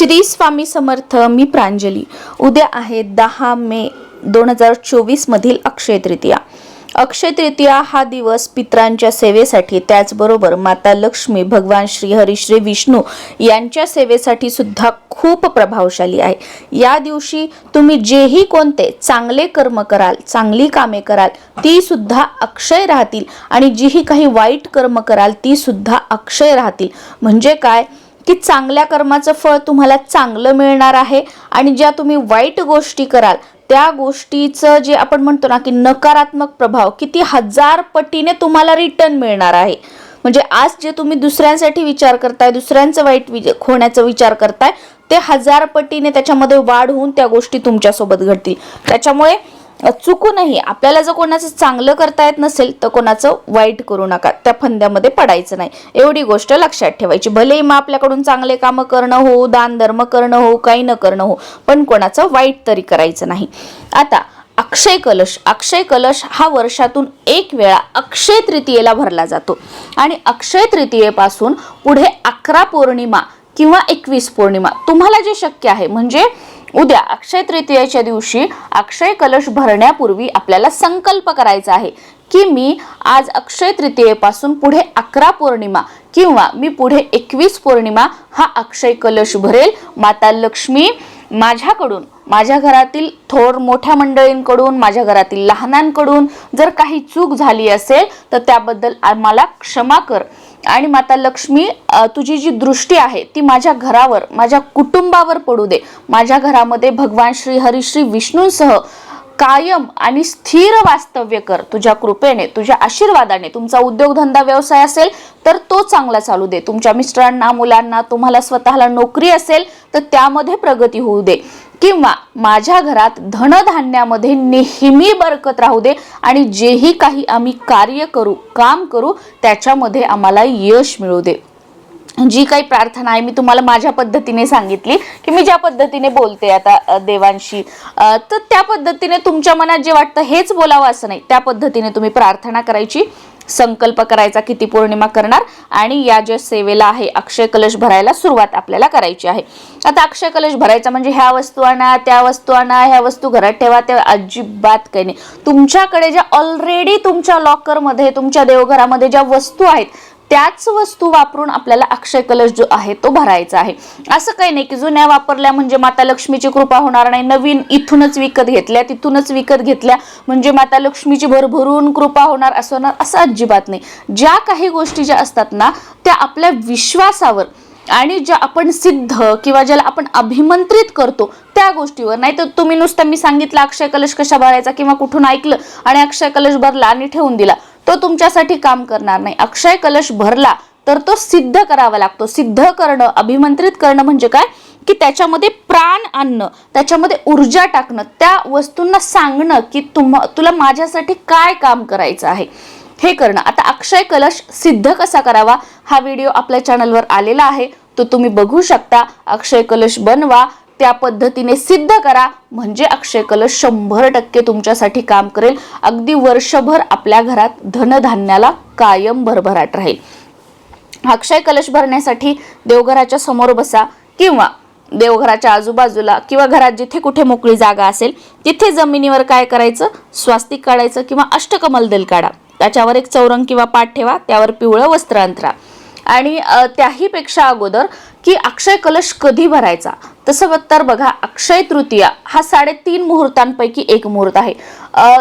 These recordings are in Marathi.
श्री स्वामी समर्थ मी प्रांजली. उद्या आहे दहा मे दोन हजार चोवीस मधील अक्षय तृतीया. अक्षय तृतीया हा दिवस पित्रांच्या सेवेसाठी त्याचबरोबर माता लक्ष्मी भगवान श्री हरी श्री विष्णू यांच्या सेवेसाठी सुद्धा खूप प्रभावशाली आहे. या दिवशी तुम्ही जेही कोणते चांगले कर्म कराल चांगली कामे कराल ती सुद्धा अक्षय राहतील. आणि जीही काही वाईट कर्म कराल ती सुद्धा अक्षय राहतील. म्हणजे काय? की चांगल्या कर्माचं फळ तुम्हाला चांगलं मिळणार आहे आणि ज्या तुम्ही वाईट गोष्टी कराल त्या गोष्टीचं जे आपण म्हणतो ना की नकारात्मक प्रभाव किती हजार पटीने तुम्हाला रिटर्न मिळणार आहे. म्हणजे आज जे तुम्ही दुसऱ्यांसाठी विचार करताय दुसऱ्यांचं वाईट वि होण्याचा विचार करताय ते हजार पटीने त्याच्यामध्ये वाढ होऊन त्या गोष्टी तुमच्यासोबत घडतील. त्याच्यामुळे चुकूनही आपल्याला जर कोणाचं चांगलं करता येत नसेल तर कोणाचं वाईट करू नका. त्या फंद्यामध्ये पडायचं नाही. एवढी गोष्ट लक्षात ठेवायची. भलेही मग आपल्याकडून चांगले कामं करणं हो दान धर्म करणं हो काही न करणं हो पण कोणाचं वाईट तरी करायचं नाही. आता अक्षय कलश. अक्षय कलश हा वर्षातून एक वेळा अक्षय तृतीयेला भरला जातो. आणि अक्षय तृतीयेपासून पुढे अकरा पौर्णिमा किंवा एकवीस पौर्णिमा. तुम्हाला जे शक्य आहे म्हणजे उद्या अक्षय तृतीयेच्या दिवशी अक्षय कलश भरण्यापूर्वी आपल्याला संकल्प करायचा आहे की मी आज अक्षय तृतीयेपासून पुढे अकरा पौर्णिमा किंवा मी पुढे एकवीस पौर्णिमा हा अक्षय कलश भरेल. माता लक्ष्मी माझ्याकडून माझ्या घरातील थोर मोठ्या मंडळींकडून माझ्या घरातील लहानांकडून जर काही चूक झाली असेल तर त्याबद्दल मला क्षमा कर. आणि माता लक्ष्मी तुझी जी दृष्टी आहे ती माझ्या घरावर माझ्या कुटुंबावर पडू दे. माझ्या घरामध्ये भगवान श्री हरी श्री विष्णूंसह कायम आणि स्थिर वास्तव्य कर. तुझ्या कृपेने तुझ्या आशीर्वादाने तुमचा उद्योगधंदा व्यवसाय असेल तर तो चांगला चालू दे. तुमच्या मिस्टरांना मुलांना तुम्हाला स्वतःला नोकरी असेल तर त्यामध्ये प्रगती होऊ दे. किंवा माझ्या घरात धनधान्यामध्ये नेहमी बरकत राहू दे आणि जेही काही आम्ही कार्य करू काम करू त्याच्यामध्ये आम्हाला यश मिळू दे. जी काही प्रार्थना आहे मी तुम्हाला माझ्या पद्धतीने सांगितली की मी ज्या पद्धतीने बोलते आता देवांशी तर त्या पद्धतीने तुमच्या मनात जे वाटतं हेच बोलावं असं नाही. त्या पद्धतीने तुम्ही प्रार्थना करायची संकल्प करायचा किती पौर्णिमा करणार आणि या ज्या सेवेला आहे अक्षय कलश भरायला सुरुवात आपल्याला करायची आहे. आता अक्षय कलश भरायचा म्हणजे ह्या वस्तू आणा त्या वस्तू आणा ह्या वस्तू घरात ठेवा त्या अजिबात काही नाही. तुमच्याकडे ज्या ऑलरेडी तुमच्या लॉकरमध्ये तुमच्या देवघरामध्ये ज्या वस्तू आहेत त्याच वस्तू वापरून आपल्याला अक्षय कलश जो आहे तो भरायचा आहे. असं काही नाही की जुन्या वापरल्या म्हणजे माता लक्ष्मीची कृपा होणार नाही नवीन इथूनच विकत घेतल्या तिथूनच विकत घेतल्या म्हणजे माता लक्ष्मीची भरभरून कृपा होणार असं होणार असं अजिबात नाही. ज्या काही गोष्टी ज्या असतात ना त्या आपल्या विश्वासावर आणि ज्या आपण सिद्ध किंवा ज्याला आपण अभिमंत्रित करतो त्या गोष्टीवर. नाही तर तुम्ही नुसतं मी सांगितलं अक्षय कलश कशा भरायचा किंवा कुठून ऐकलं आणि अक्षय कलश भरला आणि ठेवून दिला. तो तुमच्यासाठी काम करणार नाही. अक्षय कलश भरला तर तो सिद्ध करावा लागतो. सिद्ध करणं अभिमंत्रित करणं म्हणजे काय? की त्याच्यामध्ये प्राण आणणं त्याच्यामध्ये ऊर्जा टाकणं त्या वस्तूंना सांगणं की तुम तुला माझ्यासाठी काय काम करायचं आहे? हे करणं. आता अक्षय कलश सिद्ध कसा करावा? हा व्हिडिओ आपल्या चॅनलवर आलेला आहे. तो तुम्ही बघू शकता. अक्षय कलश बनवा. त्या पद्धतीने सिद्ध करा. म्हणजे अक्षय कलश शंभर टक्के तुमच्यासाठी काम करेल. अगदी वर्षभर आपल्या घरात धनधान्याला कायम भरभराट राहील. अक्षय कलश भरण्यासाठी देवघराच्या समोर बसा किंवा देवघराच्या आजूबाजूला किंवा घरात जिथे कुठे मोकळी जागा असेल तिथे जमिनीवर काय करायचं? स्वास्तिक काढायचं किंवा अष्टकमल दल काढा. त्याच्यावर एक चौरंग किंवा पाठ ठेवा त्यावर पिवळं वस्त्र अंतरा आणि त्याहीपेक्षा अगोदर की अक्षय कलश कधी भरायचा? तसं तर बघा अक्षय तृतीया हा साडेतीन मुहूर्तांपैकी एक मुहूर्त आहे.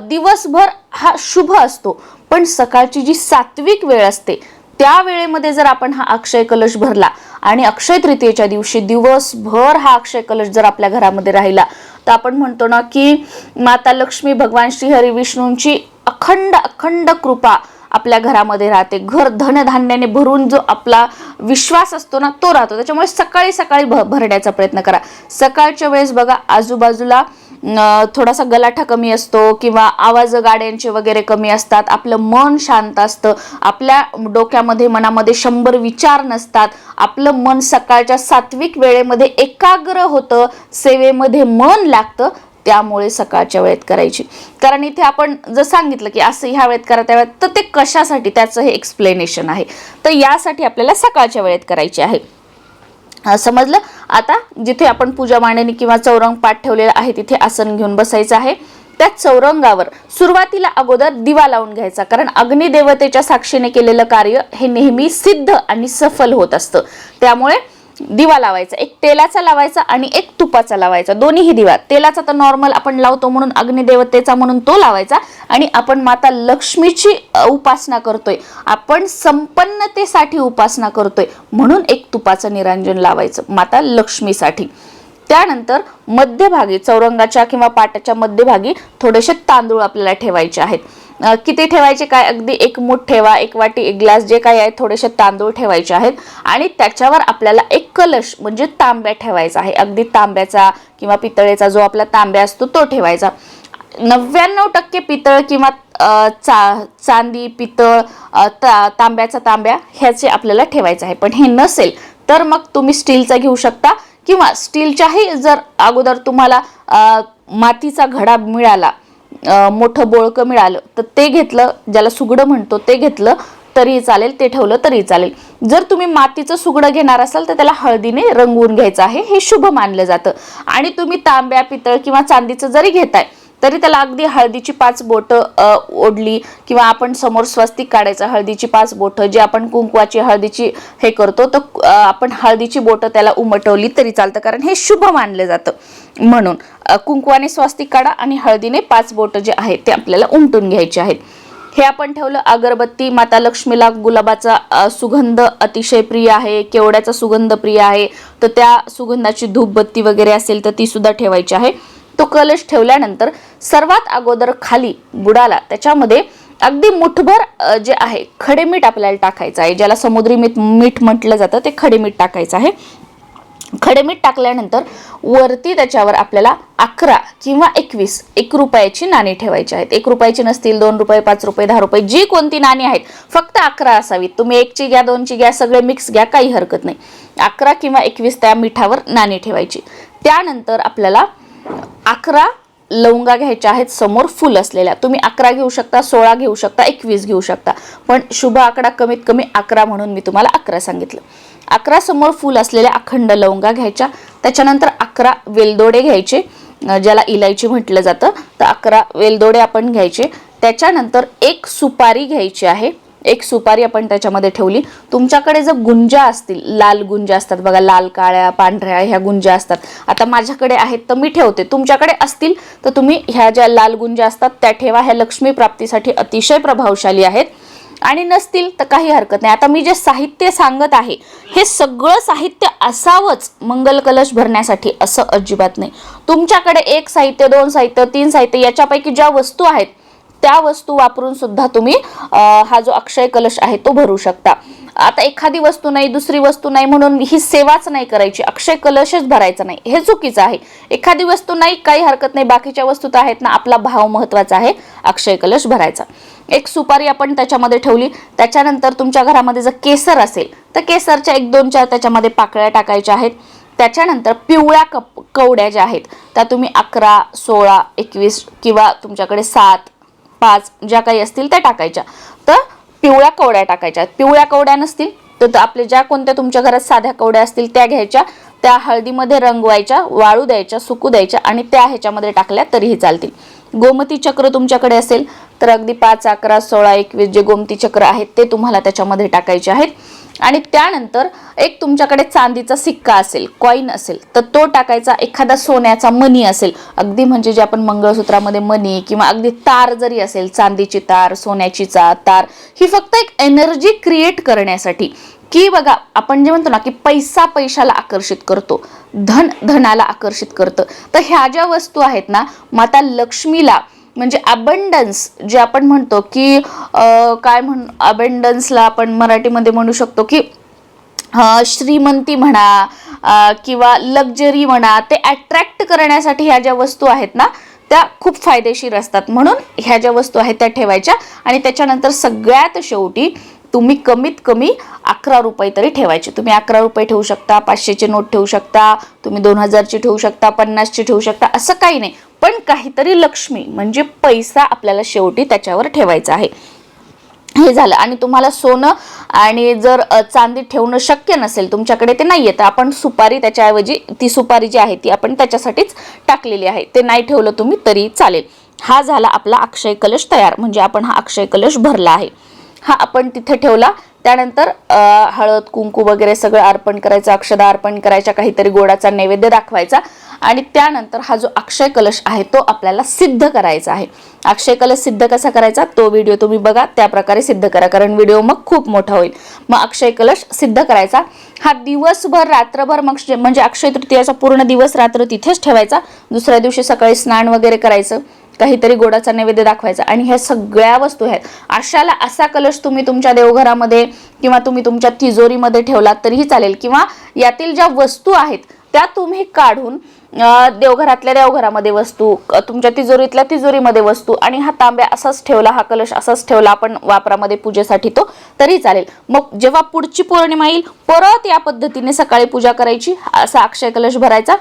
दिवसभर हा शुभ असतो पण सकाळची जी सात्विक वेळ असते त्या वेळेमध्ये जर आपण हा अक्षय कलश भरला आणि अक्षय तृतीयेच्या दिवशी दिवसभर हा अक्षय कलश जर आपल्या घरामध्ये राहिला तर आपण म्हणतो ना की माता लक्ष्मी भगवान श्रीहरी विष्णूंची अखंड अखंड कृपा आपल्या घरामध्ये राहते. घर धनधान्याने भरून जो आपला विश्वास असतो ना तो राहतो. त्याच्यामुळे सकाळी सकाळी भ भरण्याचा प्रयत्न करा. सकाळच्या वेळेस बघा आजूबाजूला थोडासा गलाठा कमी असतो किंवा आवाज गाड्यांचे वगैरे कमी असतात. आपलं मन शांत असतं. आपल्या डोक्यामध्ये मनामध्ये शंभर विचार नसतात. आपलं मन सकाळच्या सात्विक वेळेमध्ये एकाग्र होतं. सेवेमध्ये मन लागतं. त्यामुळे सकाळच्या वेळेत करायची. कारण इथे आपण जर सांगितलं की असं ह्या वेळेत करा त्या वेळेत तर ते कशासाठी? त्याचं हे एक्सप्लेनेशन आहे. तर यासाठी आपल्याला सकाळच्या वेळेत करायचे आहे. समजलं? आता जिथे आपण पूजा मांडणी किंवा चौरंग पाठ ठेवलेला आहे तिथे आसन घेऊन बसायचं आहे. त्या चौरंगावर सुरुवातीला अगोदर दिवा लावून घ्यायचा. कारण अग्निदेवतेच्या साक्षीने केलेलं कार्य हे नेहमी सिद्ध आणि सफल होत असतं. त्यामुळे दिवा लावायचा एक तेलाचा लावायचा आणि एक तुपाचा लावायचा. दोन्हीही दिवा. तेलाचा तर नॉर्मल आपण लावतो म्हणून अग्निदेवतेचा म्हणून तो लावायचा आणि आपण माता लक्ष्मीची उपासना करतोय. आपण संपन्नतेसाठी उपासना करतोय म्हणून एक तुपाचं निरांजन लावायचं माता लक्ष्मीसाठी. त्यानंतर मध्यभागी चौरंगाच्या किंवा पाटाच्या मध्यभागी थोडेसे तांदूळ आपल्याला ठेवायचे आहेत. किती ठेवायचे काय? अगदी एक मूठ ठेवा एक वाटी एक ग्लास जे काही आहे थोडेसे तांदूळ ठेवायचे आहेत. आणि त्याच्यावर आपल्याला एक कलश म्हणजे तांब्या ठेवायचा आहे. अगदी तांब्याचा किंवा पितळेचा जो आपला तांब्या असतो तो ठेवायचा. नव्याण्णव टक्के पितळ किंवा चा चांदी पितळ ता तांब्याचा तांब्या ह्याचे आपल्याला ठेवायचं आहे. पण हे नसेल तर मग तुम्ही स्टीलचा घेऊ शकता. किंवा स्टीलच्याही जर अगोदर तुम्हाला मातीचा घडा मिळाला मोठं बोळकं मिळालं तर ते घेतलं ज्याला सुगडं म्हणतो ते घेतलं तरी चालेल ते ठेवलं तरी चालेल. जर तुम्ही मातीचं सुगडं घेणार असाल तर त्याला हळदीने रंगवून घ्यायचं आहे हे शुभ मानलं जातं. आणि तुम्ही तांब्या पितळ किंवा चांदीचं जरी घेताय तरी त्याला अगदी हळदीची पाच बोटं ओढली किंवा आपण समोर स्वस्तिक काढायचं हळदीची पाच बोटं जे आपण कुंकवाची हळदीची हे करतो तर आपण हळदीची बोटं त्याला उमटवली तरी चालतं कारण हे शुभ मानलं जातं. म्हणून कुंकवाने स्वास्तिक काढा आणि हळदीने पाच बोटं जे आहेत ते आपल्याला उमटून घ्यायचे आहेत. हे आपण ठेवलं अगरबत्ती माता लक्ष्मीला गुलाबाचा सुगंध अतिशय प्रिय आहे केवड्याचा सुगंध प्रिय आहे तर त्या सुगंधाची धूपबत्ती वगैरे असेल तर ती सुद्धा ठेवायची आहे. तो कलश ठेवल्यानंतर सर्वात अगोदर खाली बुडाला त्याच्यामध्ये अगदी मुठभर जे आहे खडे मीठ आपल्याला टाकायचं आहे ज्याला समुद्री मीठ मीठ म्हटलं जातं ते खडे मीठ टाकायचं आहे. खडे मीठ टाकल्यानंतर वरती त्याच्यावर आपल्याला अकरा किंवा एकवीस एक रुपयाची नाणी ठेवायची आहेत. एक रुपयाची नसतील दोन रुपये पाच रुपये दहा रुपये जी कोणती नाणी आहेत फक्त अकरा असावीत. तुम्ही एकची घ्या दोनची घ्या सगळे मिक्स घ्या काही हरकत नाही. अकरा किंवा एकवीस त्या मिठावर नाणी ठेवायची. त्यानंतर आपल्याला अकरा लवंगा घ्यायच्या आहेत समोर फुल असलेल्या. तुम्ही अकरा घेऊ शकता सोळा घेऊ शकता एकवीस घेऊ शकता. पण शुभ आकडा कमीत कमी अकरा म्हणून मी तुम्हाला अकरा सांगितलं. अकरा समोर फुल असलेल्या अखंड लवंगा घ्यायच्या. त्याच्यानंतर अकरा वेलदोडे घ्यायचे ज्याला इलायची म्हटलं जातं. तर अकरा वेलदोडे आपण घ्यायचे. त्याच्यानंतर एक सुपारी घ्यायची आहे. एक सुपारी आपण त्याच्यामध्ये ठेवली. तुमच्याकडे जर गुंजा असतील लाल गुंजा असतात बघा लाल काळ्या पांढऱ्या ह्या गुंजा असतात. आता माझ्याकडे आहेत तर मी ठेवते. तुमच्याकडे असतील तर तुम्ही ह्या ज्या लाल गुंजा असतात त्या ठेवा. ह्या लक्ष्मी प्राप्तीसाठी अतिशय प्रभावशाली आहेत. आणि नसतील तर काही हरकत नाही. आता मी जे साहित्य सांगत आहे हे सगळं साहित्य असावंच मंगल कलश भरण्यासाठी असं अजिबात नाही. तुमच्याकडे एक साहित्य दोन साहित्य तीन साहित्य याच्यापैकी ज्या वस्तू आहेत त्या वस्तू वापरून सुद्धा तुम्ही हा जो अक्षय कलश आहे तो भरू शकता. आता एखादी वस्तू नाही दुसरी वस्तू नाही म्हणून ही सेवाच नाही करायची. अक्षय कलशच भरायचा नाही. हे चुकीचं आहे. एखादी वस्तू नाही काही हरकत नाही. बाकीच्या वस्तू तर आहेत ना आपला भाव महत्त्वाचा आहे. अक्षय कलश भरायचा. एक सुपारी आपण त्याच्यामध्ये ठेवली. त्याच्यानंतर तुमच्या घरामध्ये जर केसर असेल तर केसरच्या एक दोन चार त्याच्यामध्ये पाकळ्या टाकायच्या आहेत. त्याच्यानंतर पिवळ्या कप कवड्या ज्या आहेत त्या तुम्ही अकरा सोळा एकवीस किंवा तुमच्याकडे सात पाच ज्या काही असतील त्या टाकायच्या. तर पिवळ्या कवड्या टाकायच्या. पिवळ्या कवड्या नसतील तर आपल्या ज्या कोणत्या तुमच्या घरात साध्या कवड्या असतील त्या घ्यायच्या. त्या हळदीमध्ये रंगवायच्या वाळू द्यायच्या सुकू द्यायच्या आणि त्या ह्याच्यामध्ये टाकल्या तरीही चालतील. गोमती चक्र तुमच्याकडे असेल तर अगदी पाच अकरा सोळा एकवीस जे गोमती चक्र आहेत ते तुम्हाला त्याच्यामध्ये टाकायचे आहेत. आणि त्यानंतर एक तुमच्याकडे चांदीचा सिक्का असेल कॉईन असेल तर तो टाकायचा एखादा सोन्याचा मनी असेल. अगदी म्हणजे जे आपण मंगळसूत्रामध्ये मनी किंवा अगदी तार जरी असेल चांदीची तार सोन्याची चा तार ही फक्त एक एनर्जी क्रिएट करण्यासाठी. की बघा आपण जे म्हणतो ना की पैसा पैशाला आकर्षित करतो धन धनाला आकर्षित करतं तर ह्या ज्या वस्तू आहेत ना माता लक्ष्मीला म्हणजे अबंडन्स जे आपण म्हणतो की काय म्हण अबंडन्सला आपण मराठीमध्ये म्हणू शकतो की श्रीमंती म्हणा किंवा लक्झरी म्हणा ते अट्रॅक्ट करण्यासाठी ह्या ज्या वस्तू आहेत ना त्या खूप फायदेशीर असतात. म्हणून ह्या ज्या वस्तू आहेत त्या ठेवायच्या आणि त्याच्यानंतर सगळ्यात शेवटी तुम्ही कमीत कमी अकरा रुपये तरी ठेवायचे. तुम्ही अकरा रुपये ठेवू शकता पाचशेचे नोट ठेवू शकता तुम्ही दोन हजारची ठेवू शकता पन्नासची ठेवू शकता असं काही नाही. पण काहीतरी लक्ष्मी म्हणजे पैसा आपल्याला शेवटी त्याच्यावर ठेवायचा आहे. हे झालं. आणि तुम्हाला सोनं आणि जर चांदी ठेवणं शक्य नसेल तुमच्याकडे ते नाहीये तर आपण सुपारी त्याच्याऐवजी ती सुपारी जी आहे ती आपण त्याच्यासाठीच टाकलेली आहे. ते नाही ठेवलं तुम्ही तरी चालेल. हा झाला आपला अक्षय कलश तयार म्हणजे आपण हा अक्षय कलश भरला आहे. हा आपण तिथे ठेवला. त्यानंतर हळद कुंकू वगैरे सगळं अर्पण करायचं अक्षदा अर्पण करायच्या काहीतरी गोडाचा नैवेद्य दाखवायचा. आणि त्यानंतर हा जो अक्षय कलश आहे तो आपल्याला सिद्ध करायचा आहे. अक्षय कलश सिद्ध कसा करायचा? तो व्हिडिओ तुम्ही बघा त्या प्रकारे सिद्ध करा कारण व्हिडिओ मग खूप मोठा होईल. मग अक्षय कलश सिद्ध करायचा. हा दिवसभर रात्रभर मग म्हणजे अक्षय तृतीयाचा पूर्ण दिवस रात्र तिथेच ठेवायचा. दुसऱ्या दिवशी सकाळी स्नान वगैरे करायचं. काहीतरी गोडाचा नैवेद्य दाखवायचा. आणि ह्या सगळ्या वस्तू आहेत. अशाला असा कलश तुम्ही तुमच्या देवघरामध्ये किंवा तुम्ही तुमच्या तिजोरीमध्ये ठेवलात तरीही चालेल. किंवा यातील ज्या वस्तू आहेत त्या तुम्ही काढून देवघरातल्या देवघरामध्ये वस्तू तुमच्या तिजोरीतल्या तिजोरीमध्ये वस्तू आणि हा तांब्या असाच ठेवला हा कलश असाच ठेवला आपण वापरामध्ये पूजेसाठी तो तरी चालेल. मग जेव्हा पुढची पौर्णिमा येईल परत या पद्धतीने सकाळी पूजा करायची असा अक्षय कलश भरायचा.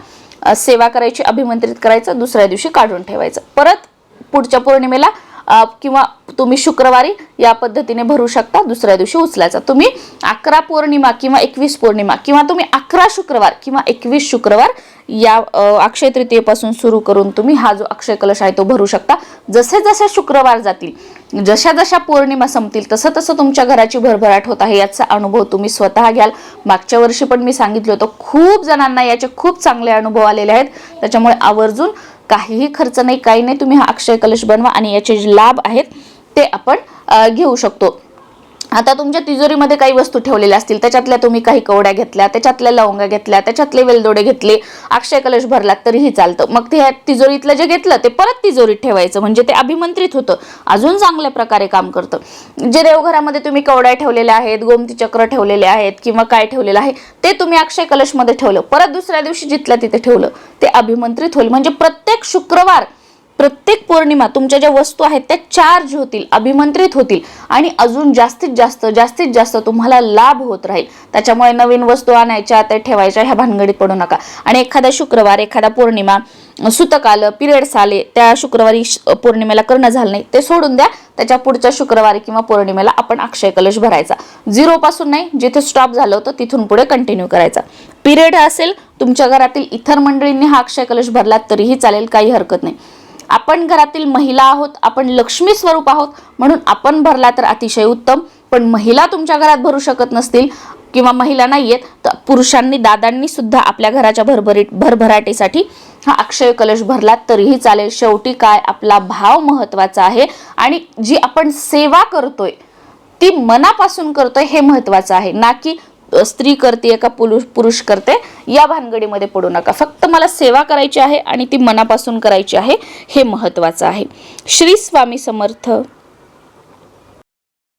सेवा करायची अभिमंत्रित करायचं दुसऱ्या दिवशी काढून ठेवायचं. परत पुढच्या पौर्णिमेला किंवा तुम्ही शुक्रवारी या पद्धतीने भरू शकता दुसऱ्या दिवशी उचलायचा. तुम्ही अकरा पौर्णिमा किंवा एकवीस पौर्णिमा किंवा तुम्ही अकरा शुक्रवार किंवा एकवीस शुक्रवार या अक्षय तृतीयेपासून सुरू करून तुम्ही हा जो अक्षय कलश आहे तो भरू शकता. जसे जसे शुक्रवार जातील जशा जशा पौर्णिमा संपतील तसं तसं तुमच्या घराची भरभराट होत आहे याचा अनुभव तुम्ही स्वतः घ्याल. मागच्या वर्षी पण मी सांगितलं होतं खूप जणांना याचे खूप चांगले अनुभव आलेले आहेत. त्याच्यामुळे आवर्जून काहीही खर्च नाही काही नाही तुम्ही हा अक्षय कलश बनवा आणि याचे जे लाभ आहेत ते आपण घेऊ शकतो. आता तुमच्या तिजोरीमध्ये काही वस्तू ठेवलेल्या असतील. त्याच्यातल्या तुम्ही काही कवड्या घेतल्या त्याच्यातल्या लवंगा घेतल्या त्याच्यातले वेलदोडे घेतले अक्षय कलश भरला तरीही चालतं. मग ते ह्या तिजोरीतलं जे घेतलं ते परत तिजोरीत ठेवायचं. म्हणजे ते अभिमंत्रित होतं. अजून चांगल्या प्रकारे काम करतं. जे देवघरामध्ये तुम्ही कवड्या ठेवलेल्या आहेत गोमती चक्र ठेवलेले आहेत किंवा काय ठेवलेलं आहे ते तुम्ही अक्षय कलशमध्ये ठेवलं. परत दुसऱ्या दिवशी जिथल्या तिथे ठेवलं ते अभिमंत्रित होईल. म्हणजे प्रत्येक शुक्रवार प्रत्येक पौर्णिमा तुमच्या ज्या वस्तू आहेत त्या चार्ज होतील अभिमंत्रित होतील आणि अजून जास्तीत जास्त जास्तीत जास्त तुम्हाला लाभ होत राहील. त्याच्यामुळे नवीन वस्तू आणायच्या त्या ठेवायच्या ह्या भानगडीत पडू नका. आणि एखादा शुक्रवार एखादा पौर्णिमा सुतक आलं पिरियड्स आले त्या शुक्रवारी पौर्णिमेला करणं झालं नाही ते सोडून द्या. त्याच्या पुढच्या शुक्रवारी किंवा पौर्णिमेला आपण अक्षय कलश भरायचा. झिरो पासून नाही जिथे स्टॉप झालं होतं तिथून पुढे कंटिन्यू करायचा. पिरियड असेल तुमच्या घरातील इतर मंडळींनी हा अक्षय कलश भरला तरीही चालेल काही हरकत नाही. आपण घरातील महिला आहोत आपण लक्ष्मी स्वरूप आहोत म्हणून आपण भरला तर अतिशय उत्तम. पण महिला तुमच्या घरात भरू शकत नसतील किंवा महिला नाही आहेत तर पुरुषांनी दादांनी सुद्धा आपल्या घराच्या भरभरीत भरभराटीसाठी हा अक्षय कलश भरला तरीही चालेल. शेवटी काय? आपला भाव महत्त्वाचा आहे आणि जी आपण सेवा करतोय ती मनापासून करतोय हे महत्वाचं आहे. ना की स्त्री करते का पुरुष पुरुष करते या भानगडीमध्ये पडू नका. फक्त मला सेवा करायची आहे आणि ती मनापासून करायची आहे हे महत्वाचं आहे. श्री स्वामी समर्थ.